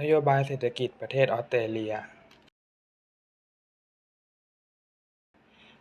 นโยบายเศรษฐกิจประเทศออสเตรเลีย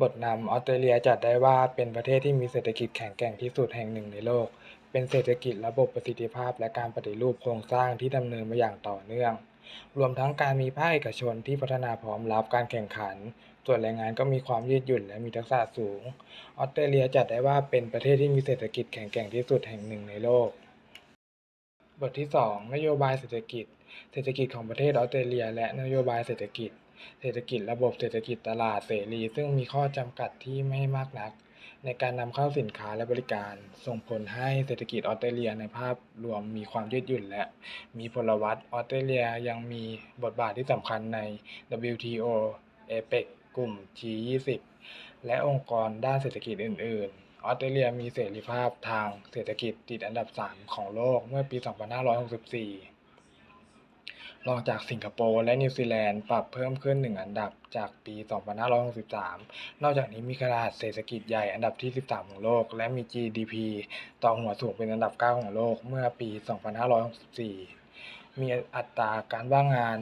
บทนำออสเตรเลียจัดได้ว่าเป็นประเทศที่มีเศรษฐกิจแข็งแกร่งที่สุดแห่งหนึ่งในโลก เป็นเศรษฐกิจระบบประสิทธิภาพและการปฏิรูปโครงสร้างที่ดำเนินมาอย่างต่อเนื่อง รวมทั้งการมีภาคเอกชนที่พัฒนาพร้อมรับการแข่งขัน ส่วนแรงงานก็มีความยืดหยุ่นและมีทักษะสูง ออสเตรเลียจัดได้ว่าเป็นประเทศที่มีเศรษฐกิจแข็งแกร่งที่สุดแห่งหนึ่งในโลก บทที่ 2 นโยบายเศรษฐกิจ เศรษฐกิจของประเทศออสเตรเลีย และนโยบายเศรษฐกิจ เศรษฐกิจระบบเศรษฐกิจตลาดเสรี ซึ่งมีข้อจำกัดที่ไม่มากนัก ในการนำเข้าสินค้าและบริการ ส่งผลให้เศรษฐกิจออสเตรเลียในภาพรวมมีความยืดหยุ่นและมีพลวัตออสเตรเลียยังมีบทบาทที่สำคัญใน WTO APEC กลุ่ม G20 และองค์กรด้านเศรษฐกิจอื่น ๆออสเตรเลียมีเสรีภาพทางเศรษฐกิจติดอันดับ 3 ของโลกเมื่อปี 2564 รองจากสิงคโปร์และนิวซีแลนด์ปรับเพิ่มขึ้น 1 อันดับจากปี 2563 นอกจากนี้มีขนาดเศรษฐกิจใหญ่อันดับที่ 13 ของโลก และมี GDP ต่อหัวสูงเป็นอันดับ 9 ของโลกเมื่อปี 2564 มีอัตราการว่างงาน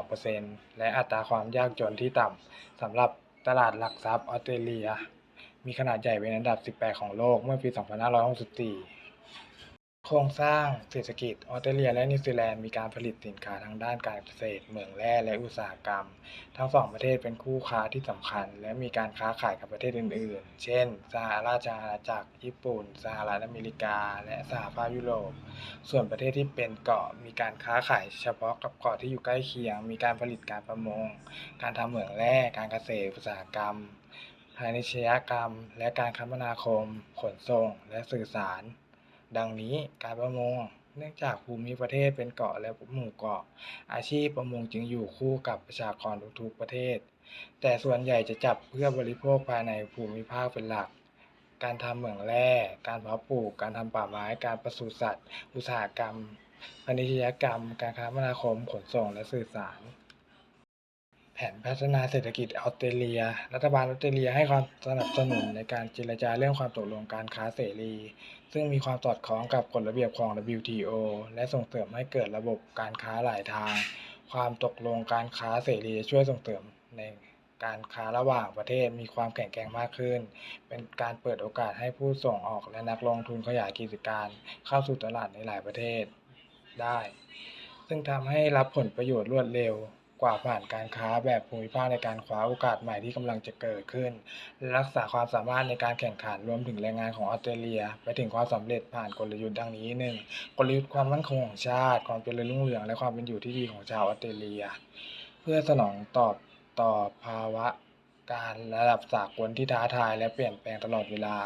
5.2%และอัตราความยากจนที่ต่ำสำหรับตลาดหลักทรัพย์ออสเตรเลีย มีขนาดใหญ่เป็นอันดับ 18 ของโลกเมื่อปี 2564 ครงสร้างเศรษฐกิจออสเตรเลียและนิวซีแลนด์มีการผลิตสินค้าทางด้านการเกษตร เหมืองแร่และอุตสาหกรรม ทั้งสองประเทศเป็นคู่ค้าที่สำคัญ และมีการค้าขายกับประเทศอื่น ๆ เช่นสหราชอาณาจักรญี่ปุ่น สหรัฐอเมริกา และสหภาพยุโรป ส่วนประเทศที่เป็นเกาะมีการค้าขายเฉพาะกับเกาะที่อยู่ใกล้เคียง มีการผลิตการประมง การทำเหมืองแร่ การเกษตร อุตสาหกรรมพาณิชยกรรม และการคมนาคม ขนส่ง และสื่อสาร ดังนี้การประมง เนื่องจากภูมิประเทศเป็นเกาะและหมู่เกาะ อาชีพประมงจึงอยู่คู่กับประชากรทุกๆประเทศ แต่ส่วนใหญ่จะจับเพื่อบริโภคภายในภูมิภาคเป็นหลัก การทำเหมืองแร่ การเพาะปลูก การทำป่าไม้ การปศุสัตว์ อุตสาหกรรมพาณิชยกรรม การคมนาคม ขนส่ง และสื่อสาร แผนพัฒนาเศรษฐกิจออสเตรเลีย รัฐบาลออสเตรเลียให้ความสนับสนุนในการเจรจาเรื่องความตกลงการค้าเสรี ซึ่งมีความสอดคล้องกับกฎระเบียบของ WTO และส่งเสริมให้เกิดระบบการค้าหลายทาง ความตกลงการค้าเสรีช่วยส่งเสริมในการค้าระหว่างประเทศมีความแข็งแกร่งมากขึ้น เป็นการเปิดโอกาสให้ผู้ส่งออกและนักลงทุนขยายกิจการเข้าสู่ตลาดในหลายประเทศได้ ซึ่งทำให้รับผลประโยชน์รวดเร็ว กว่าผ่านการค้าแบบภูมิภาคในการคว้าโอกาสใหม่ที่กำลังจะเกิดขึ้น รักษาความสามารถในการแข่งขันรวมถึงแรงงานของออสเตรเลีย ไปถึงความสำเร็จผ่านกลยุทธ์ดังนี้ 1. กลยุทธ์ความมั่นคงของชาติ ความเจริญรุ่งเรืองและความเป็นอยู่ที่ดีของชาวออสเตรเลีย เพื่อสนองตอบต่อภาวะการระดับสากลที่ท้าทายและเปลี่ยนแปลงตลอดเวลา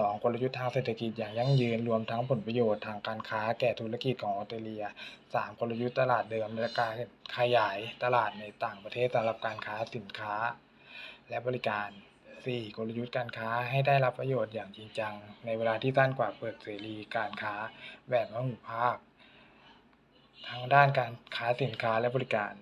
2. กลยุทธ์ทางเศรษฐกิจอย่างยั่งยืนรวมทั้งผลประโยชน์ทางการค้าแก่ธุรกิจของออสเตรเลีย 3. กลยุทธ์ตลาดเดิมและการขยายตลาดในต่างประเทศสำหรับการค้าสินค้า และบริการ 4. กลยุทธ์การค้าให้ได้รับประโยชน์อย่างจริงจัง ในเวลาที่สั้นกว่าเปิดเสรีการค้าแบบพหุภาคทั้งด้านการค้าสินค้าและบริการ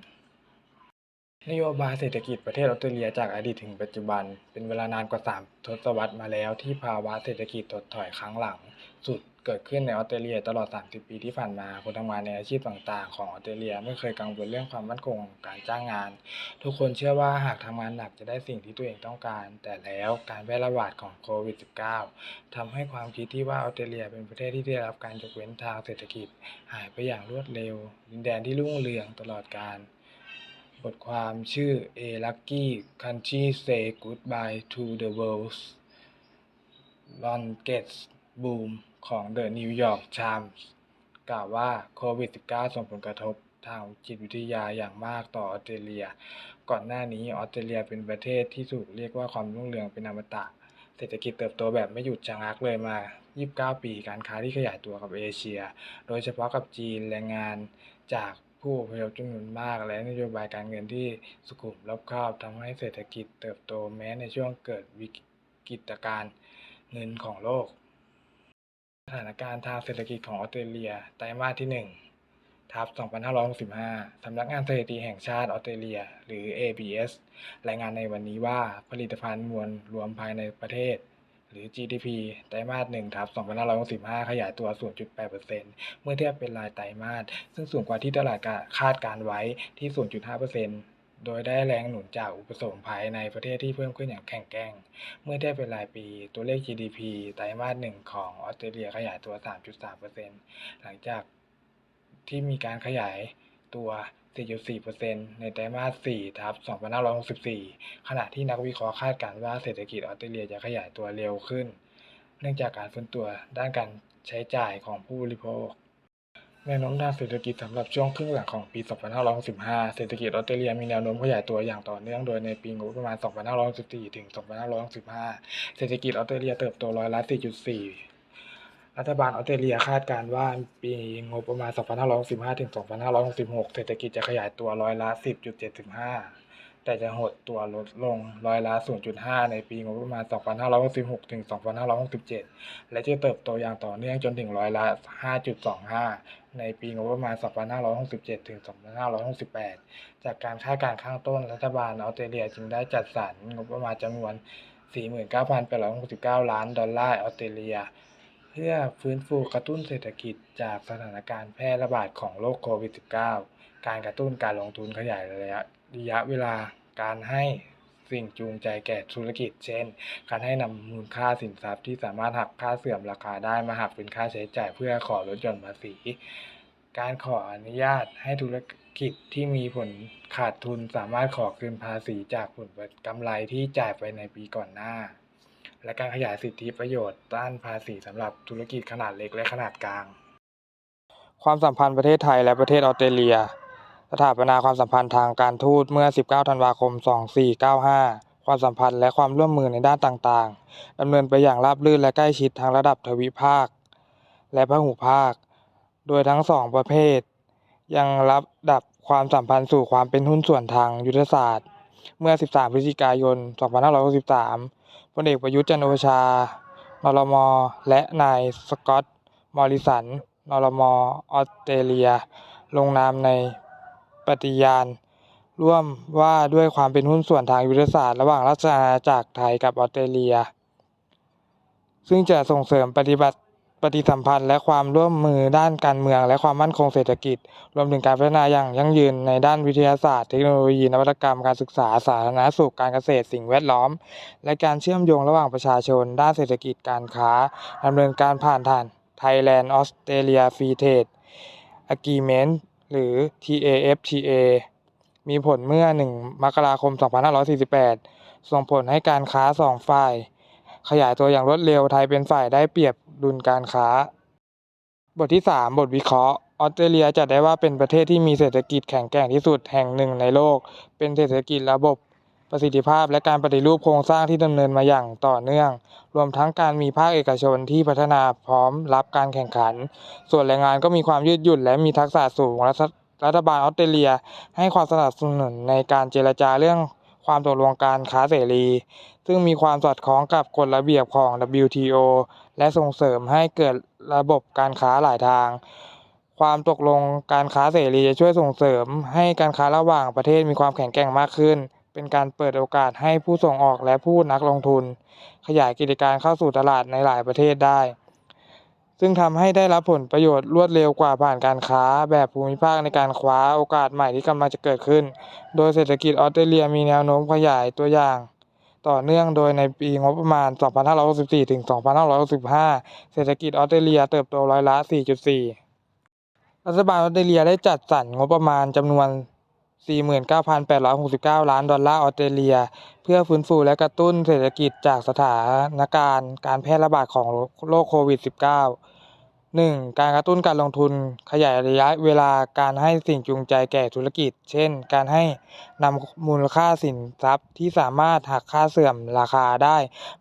นโยบายเศรษฐกิจประเทศออสเตรเลียจากอดีตถึงปัจจุบัน เป็นเวลานานกว่า 3 ทศวรรษมาแล้วที่ภาวะเศรษฐกิจถดถอยครั้งหลัง สุดเกิดขึ้นในออสเตรเลียตลอด 30 ปีที่ผ่านมาคนทำงานในอาชีพต่างๆ ของออสเตรเลียไม่เคยกังวลเรื่องความมั่นคงของการจ้างงาน ทุกคนเชื่อว่าหากทำงานหนักจะได้สิ่งที่ตัวเองต้องการ แต่แล้วการแพร่ระบาดของโควิด -19 ทำให้ความคิดที่ว่าออสเตรเลียเป็นประเทศที่ได้รับการยกเว้นทางเศรษฐกิจ หายไปอย่างรวดเร็ว ดินแดนที่รุ่งเรืองตลอดกาล บทความชื่อ A Lucky Country Say Goodbye to the World's Longest Boom ของ The New York Times กล่าวว่าโควิด -19 ส่งผลกระทบทางจิตวิทยาอย่างมากต่อออสเตรเลีย ก่อนหน้านี้ออสเตรเลียเป็นประเทศที่ถูกเรียกว่าความรุ่งเรืองเป็นอมตะ เศรษฐกิจเติบโตแบบไม่หยุดชะงักเลยมา 29 ปีการค้าที่ขยายตัวกับเอเชีย โดยเฉพาะกับจีนแรงงานจาก ผู้อพยพจำนวนมาก และนโยบายการเงินที่สุขุมรอบคอบทำให้เศรษฐกิจเติบโตแม้ในช่วงเกิดวิกฤตการณ์เงินของโลก สถานการณ์ทางเศรษฐกิจของออสเตรเลียไตรมาสที่ 1 ทับ 2565 สำนักงานสถิติแห่งชาติออสเตรเลีย หรือ ABS รายงานในวันนี้ว่าผลิตภัณฑ์มวลรวมภายในประเทศ หรือ GDP ไตรมาส1ทับ2565 ขยายตัว 0.8%เมื่อเทียบเป็นรายไตรมาส ซึ่งสูงกว่าที่ตลาดคาดการไว้ที่ 0.5%โดยได้แรงหนุนจากอุปสงค์ภายในประเทศที่เพิ่มขึ้นอย่างแข็งแกร่ง เมื่อเทียบเป็นรายปี ตัวเลข GDP ไตรมาส 1 ของออสเตรเลียขยายตัว 3.3%หลังจากที่มีการขยายตัว 4.4%ในไตรมาส4ทับ2564 ขณะที่นักวิเคราะห์คาดการณ์ว่าเศรษฐกิจออสเตรเลียจะขยายตัวเร็วขึ้น เนื่องจากการฟื้นตัวด้านการใช้จ่ายของผู้บริโภคแนวโน้มทางเศรษฐกิจสำหรับช่วงครึ่งหลังของปี 2565 เศรษฐกิจออสเตรเลียมีแนวโน้มขยายตัวอย่างต่อเนื่อง โดยในปีงบประมาณ 2564 ถึง 2565 เศรษฐกิจออสเตรเลียเติบโตร้อยละ 4.4 รัฐบาลออสเตรเลียคาดการณ์ว่าปีงบประมาณ 2565ถึง2566 เศรษฐกิจจะขยายตัวร้อยละ 10.75 แต่จะหดตัวลดลงร้อยละ 0.5 ในปีงบประมาณ 2566ถึง2567 และจะเติบโตอย่างต่อเนื่องจนถึงร้อยละ 5.25 ในปีงบประมาณ 2567ถึง2568 จากการคาดการณ์ข้างต้น รัฐบาลออสเตรเลียจึงได้จัดสรรงบประมาณจำนวน 49,869 ล้านดอลลาร์ออสเตรเลีย พื่อฟื้นฟูกระตุ้นเศรษฐกิจจากสถานการณ์แพร่ระบาดของโรคโควิด -19 การกระตุ้นการลงทุนขยายระยะระยะเวลาการให้สิ่งจูงใจแก่ธุรกิจ เช่น การให้นำมูลค่าสินทรัพย์ที่สามารถหักค่าเสื่อมราคาได้มาหักเป็นค่าใช้จ่ายเพื่อขอลดหย่อนภาษี การขออนุญาตให้ธุรกิจที่มีผลขาดทุนสามารถขอคืนภาษีจากผลกำไรที่จ่ายไปในปีก่อนหน้า และการขยายสิทธิประโยชน์ด้านภาษีสำหรับธุรกิจขนาดเล็กและขนาดกลาง ความสัมพันธ์ประเทศไทยและประเทศออสเตรเลีย สถาปนาความสัมพันธ์ทางการทูตเมื่อ 19 ธันวาคม 2495 ความสัมพันธ์และความร่วมมือในด้านต่างๆดำเนินไปอย่างราบรื่นและใกล้ชิดทั้งระดับทวิภาค และพหุภาค โดยทั้งสองประเภท ยังรับดับความสัมพันธ์สู่ความเป็นหุ้นส่วนทางยุทธศาสตร์ เมื่อ 13 พฤศจิกายน 2563 พลเอกประยุทธ์จันโอชานรม และนายสกอตต์มอริสันนรม ออสเตรเลีย ลงนามในปฏิญาณ ร่วมว่าด้วยความเป็นหุ้นส่วนทางยุทธศาสตร์ระหว่างราชอาณาจักรไทยกับออสเตรเลีย ซึ่งจะส่งเสริมปฏิบัติ ปฏิสัมพันธ์และความร่วมมือด้านการเมือง และความมั่นคงเศรษฐกิจ รวมถึงการพัฒนาอย่างยั่งยืนในด้านวิทยาศาสตร์ เทคโนโลยีนวัตกรรมการศึกษาสาธารณสุขการเกษตรสิ่งแวดล้อม และการเชื่อมโยงระหว่างประชาชน ด้านเศรษฐกิจการค้าดำเนินการผ่านทาง Thailand Australia Free Trade Agreement หรือ TAFTA มีผลเมื่อ 1 มกราคม 2548 ส่งผลให้การค้าสองฝ่าย ขยายตัวอย่างรวดเร็วไทยเป็นฝ่ายได้เปรียบ ดุลการค้า บทที่ 3 บทวิเคราะห์ออสเตรเลียจัดได้ว่าเป็นประเทศที่มีเศรษฐกิจแข็งแกร่งที่สุดแห่งหนึ่งในโลก เป็นเศรษฐกิจระบบประสิทธิภาพและการปฏิรูปโครงสร้างที่ดำเนินมาอย่างต่อเนื่อง รวมทั้งการมีภาคเอกชนที่พัฒนาพร้อมรับการแข่งขัน ส่วนแรงงานก็มีความยืดหยุ่นและมีทักษะสูง รัฐบาลออสเตรเลีย ให้ความสนับสนุนในการเจรจาเรื่อง ความตกลงการค้าเสรี ซึ่งมีความสอดคล้องกับกฎระเบียบของ WTO และส่งเสริมให้เกิดระบบการค้าหลายทาง ความตกลงการค้าเสรีจะช่วยส่งเสริมให้การค้าระหว่างประเทศมีความแข็งแกร่งมากขึ้น เป็นการเปิดโอกาสให้ผู้ส่งออกและผู้นักลงทุน ขยายกิจการเข้าสู่ตลาดในหลายประเทศได้ ซึ่งทำให้ได้รับผลประโยชน์รวดเร็วกว่าผ่านการค้าแบบภูมิภาคในการคว้าโอกาสใหม่ที่กำลังจะเกิดขึ้น โดยเศรษฐกิจออสเตรเลียมีแนวโน้มขยายตัวอย่าง ต่อเนื่องโดยในปีงบประมาณ 2564 ถึง 2565 เศรษฐกิจออสเตรเลียเติบโตร้อยละ 4.4 รัฐบาลออสเตรเลียได้จัดสรรงบประมาณจำนวน 49,869 ล้านดอลลาร์ออสเตรเลีย เพื่อฟื้นฟูและกระตุ้นเศรษฐกิจจากสถานการณ์การแพร่ระบาดของโรคโควิด -19 1. การกระตุ้นการลงทุนขยายระยะเวลาการให้สิ่งจูงใจแก่ธุรกิจ เช่น การให้นำมูลค่าสินทรัพย์ที่สามารถหักค่าเสื่อมราคาได้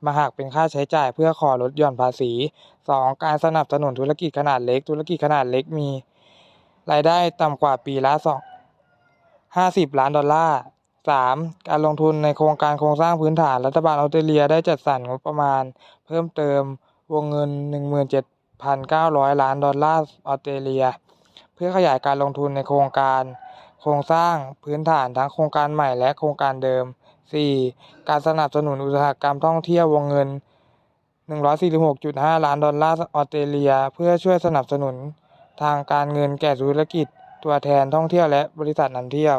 มาหักเป็นค่าใช้จ่ายเพื่อขอลดหย่อนภาษี 2. การสนับสนุนธุรกิจขนาดเล็ก ธุรกิจขนาดเล็กมี รายได้ต่ำกว่าปีละ2 50ล้านดอลลาร์ 3. การลงทุนในโครงการโครงสร้างพื้นฐานรัฐบาลออสเตรเลียได้จัดสรรงบประมาณ เพิ่มเติมวงเงิน 17,900 ล้านดอลลาร์ออสเตรเลีย เพื่อขยายการลงทุนในโครงการ โครงสร้างพื้นฐานทั้งโครงการใหม่และโครงการเดิม 4. การสนับสนุนอุตสาหกรรมท่องเที่ยววงเงิน 146.5 ล้านดอลลาร์ออสเตรเลีย เพื่อช่วยสนับสนุนทางการเงินแก่ธุรกิจ ตัวแทนท่องเที่ยวและบริษัทนำเที่ยว